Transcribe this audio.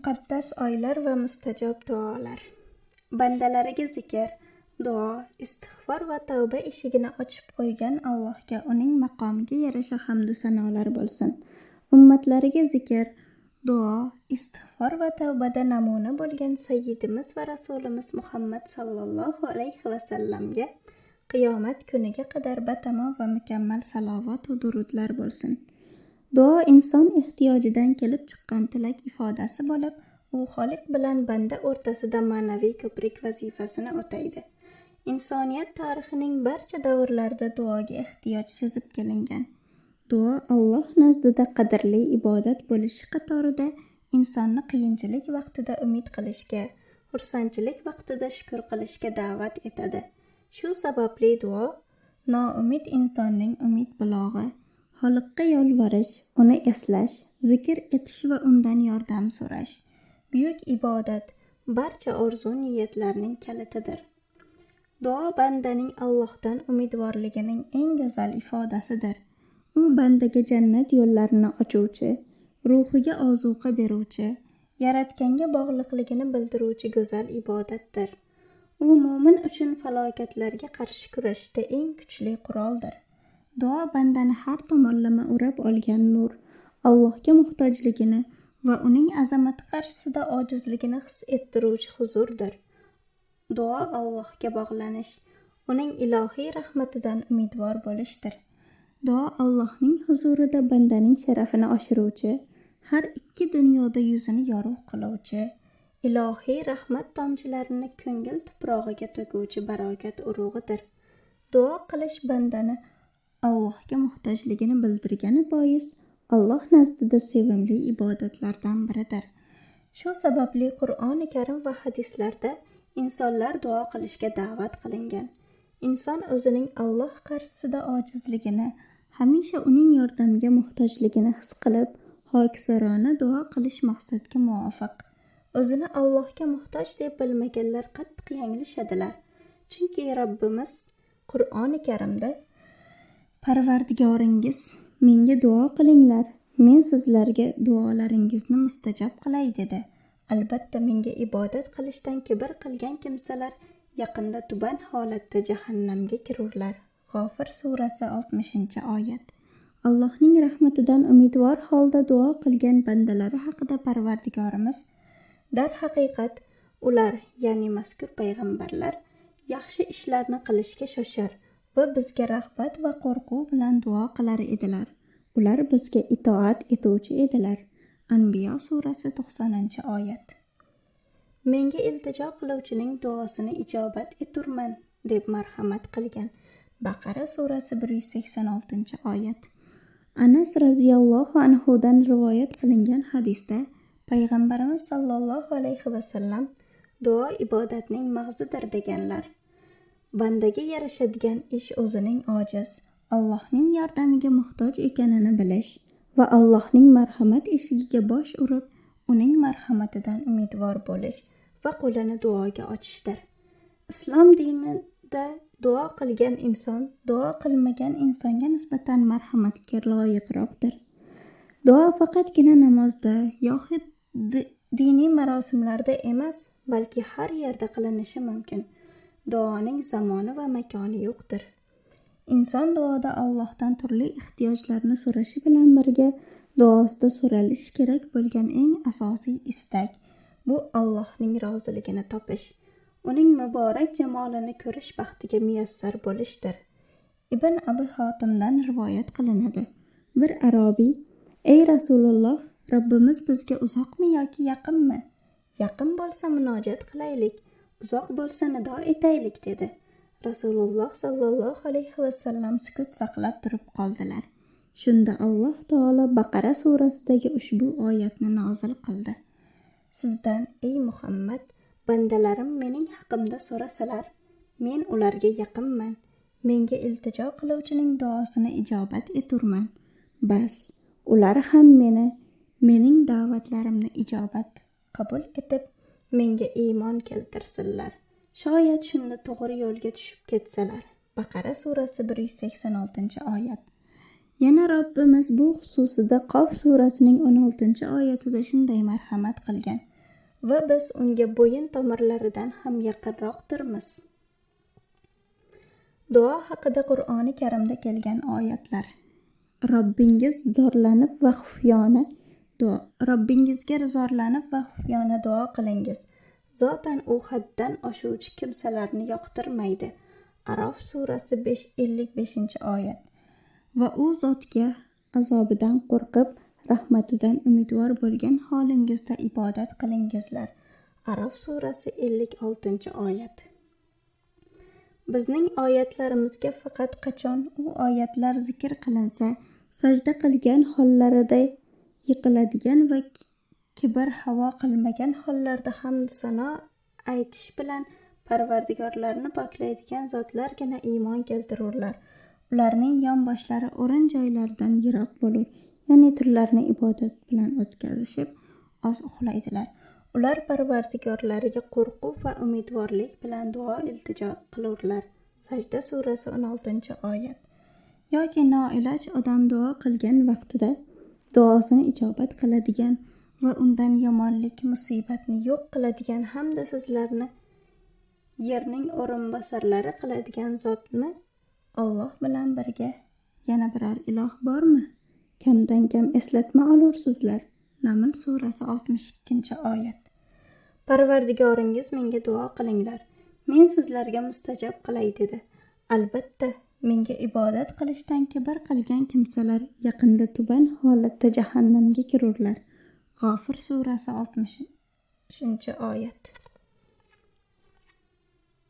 Muqaddas oylar va mustajob duolar. Bandalariga zikr, duo, istig'for va tavba eshigini ochib qo'ygan Allohga uning maqomiga yarasha hamdu sanolar bo'lsin. Ummatlariga zikr, duo, istig'for va tavbada namuna bo'lgan Sayyidimiz va Rasulimiz Muhammad sallallohu alayhi va sallamga qiyomat kuniga qadar batamom va mukammal salovat va durudlar bo'lsin. Duo inson ehtiyojidan kelib chiqqan tilak ifodasi bo'lib, u Xoliq bilan banda o'rtasida ma'naviy ko'prik vazifasini o'taydi. Insoniyat tarixining barcha davrlarida duoga ehtiyoj sezib kelingan. Duo Alloh nazdida qadrli ibodat bo'lishi qatorida insonni qiyinchilik vaqtida umid qilishga, xursandchilik vaqtida shukr qilishga da'vat etadi. Shu sababli duo noumid insonning umid bulog'i. Xoliqqa yolvorish, uni eslash, zikr etish va undan yordam so'rash. Buyuk ibodat barcha orzu-niyatlarning kalitidir. Duo bandaning Allohdan umidvorligining eng go'zal ifodasidir. U bandaga jannat yo'llarini ochuvchi, ruhiga ozuqa beruvchi, yaratganga bog'liqligini bildiruvchi go'zal ibodatdir. U mo'min uchun falokatlarga qarshi kurashda eng kuchli quroldir. Duo bandani har tomonlama o'rab olgan nur, Allohga muhtojligini va uning azamati qarshisida ojizligini his ettiruvchi huzurdir. Duo Allohga bog'lanish, uning ilohiy rahmatidan umidvor bo'lishdir. Duo Allohning huzurida bandaning sharafini oshiruvchi, har ikki dunyoda yuzini yorug' qiluvchi, ilohiy rahmat tomchilarini ko'ngil tuprog'iga to'kuvchi barokat urug'idir. Duo qilish bandani Allohga muhtojligini bildirgani bois Alloh nazdida sevimli ibodatlardan biridir. Shu sababli Qur'oni Karim va hadislarda insonlar duo qilishga da'vat qilingan. Inson o'zining Alloh qarshisida ojizligini, hamisha uning yordamiga muhtojligini his qilib, hokisarona duo qilish maqsadga muvofiq. O'zini Allohga muhtoj deb bilmaganlar qattiq yanglishadilar. Chunki Rabbimiz Qur'oni Karimda Parvardigoringiz menga duo qilinglar, men sizlarga duolaringizni mustajob qilay dedi. Albatta menga ibodat qilishdan kibr qilgan kimsalar yaqinda tuban holatda jahannamga kirurlar. G'ofir surasi 60-oyat. Allohning rahmatidan umidvor holda duo qilgan bandalari haqida Parvardigorimiz dar haqiqat ular, ya'ni mazkur payg'ambarlar yaxshi ishlarni qilishga shoshar va bizga rag'bat va qo'rquv bilan duo qilar edilar. Ular bizga itoat etuvchi edilar. Anbiyo surasi 90-oyat. Menga iltijo qiluvchining duosini ijobat eturman deb marhamat qilgan. Baqara surasi 186-oyat. Anas radhiyallohu anhu dan rivoyat qilingan hadisda payg'ambarimiz sollallohu alayhi vasallam duo ibodatning mag'zidir deganlar. Bandaga yarashadigan ish o'zining ojiz, Allohning yordamiga muhtoj ekanini bilish va Allohning marhamat eshigiga bosh urib, uning marhamatidan umidvor bo'lish va qo'lini duoga ochishdir. Islom dinida duo qilgan inson duo qilmagan insonga nisbatan marhamatga loyiqroqdir. Duo faqatgina namozda yoxud diniy marosimlarda emas, balki har yerda qilinishi mumkin. Duoning zamoni va makoni yo'qdir. Inson duoda Allohdan turli ehtiyojlarni so'rashi bilan birga duosida so'ralishi kerak bo'lgan eng asosiy istak bu Allohning roziligini topish, uning muborak jamolini ko'rish baxtiga muyassar bo'lishdir. Ibn Abi Hotimdan rivoyat qilinadi. Bir arobiy: "Ey Rasululloh, Robbimiz bizga uzoqmi yoki yaqinmi? Yaqin bo'lsa munojat qilaylik." Uzoq bo'lsa nido etaylik dedi. Rasululloh sollallohu alayhi vasallam sukut saqlab turib qoldilar. Shunda alloh taolo baqara surasidagi ushbu oyatni nozil qildi. Sizdan ey muhammad bandalarim mening haqimda so'rasalar. Men ularga yaqinman. Menga iltijo qiluvchining duosini ijobat eturman. Bas ular ham meni mening da'vatlarimni ijobat qabul etib menga iymon keltirsinlar. Shoyat shunda to'g'ri yo'lga tushib ketsalar. Baqara surasi 186 oyat. Yana robbimiz bu xususida qof surasining 16 oyatida shunday marhamat qilgan. Va biz unga bo'yin tomirlaridan ham yaqinroqdirmiz. Duo haqida qur'oni karimda kelgan oyatlar. Robbingiz zorlanib va xufyona duo robbingizga rizorlanib va xufiyona duo qilingiz. Zotan u haddan oshuvchi kimsalarni yoqtirmaydi. Arof surasi besh ellik beshinchi oyat. Va u zotga azobidan qo'rqib rahmatidan umidvor bo'lgan holingizda ibodat qilingizlar. Arof surasi ellik oltinchi oyat. Bizning oyatlarimizga faqat qachon u oyatlar zikr qilinsa sajda qilgan hollarida yiqiladigan va kibr havo qilmagan hollarda hamdu sano aytish bilan parvardigorlarini poklaydigan zotlargina iymon keltirurlar. Ularning yonboshlari o'rin joylaridan yiroq bo'lur ya'ni tunlarni ibodat bilan o'tkazishib oz uxlaydilar. Ular parvardigorlariga qo'rquv va umidvorlik bilan duo iltijo qilurlar. Sajda surasi o'n oltinchi oyat. Yoki noiloj odam duo qilgan vaqtida duosini ijobat qiladigan va undan yomonlik musibatni yo'q qiladigan hamda sizlarni yerning o'rinbosarlari qiladigan zotmi olloh bilan birga? Yana biror iloh bormi? Kamdan kam eslatma olursizlar. Naml surasi oltmish ikkinchi oyat. Parvardigoringiz menga duo qilinglar. Men sizlarga mustajab qilay dedi. Albatta menga ibodat qilishdan kibr qilgan kimsalar yaqinda tuban holatda jahannamga kirurlar. G'ofir surasi oltmishinchi oyat.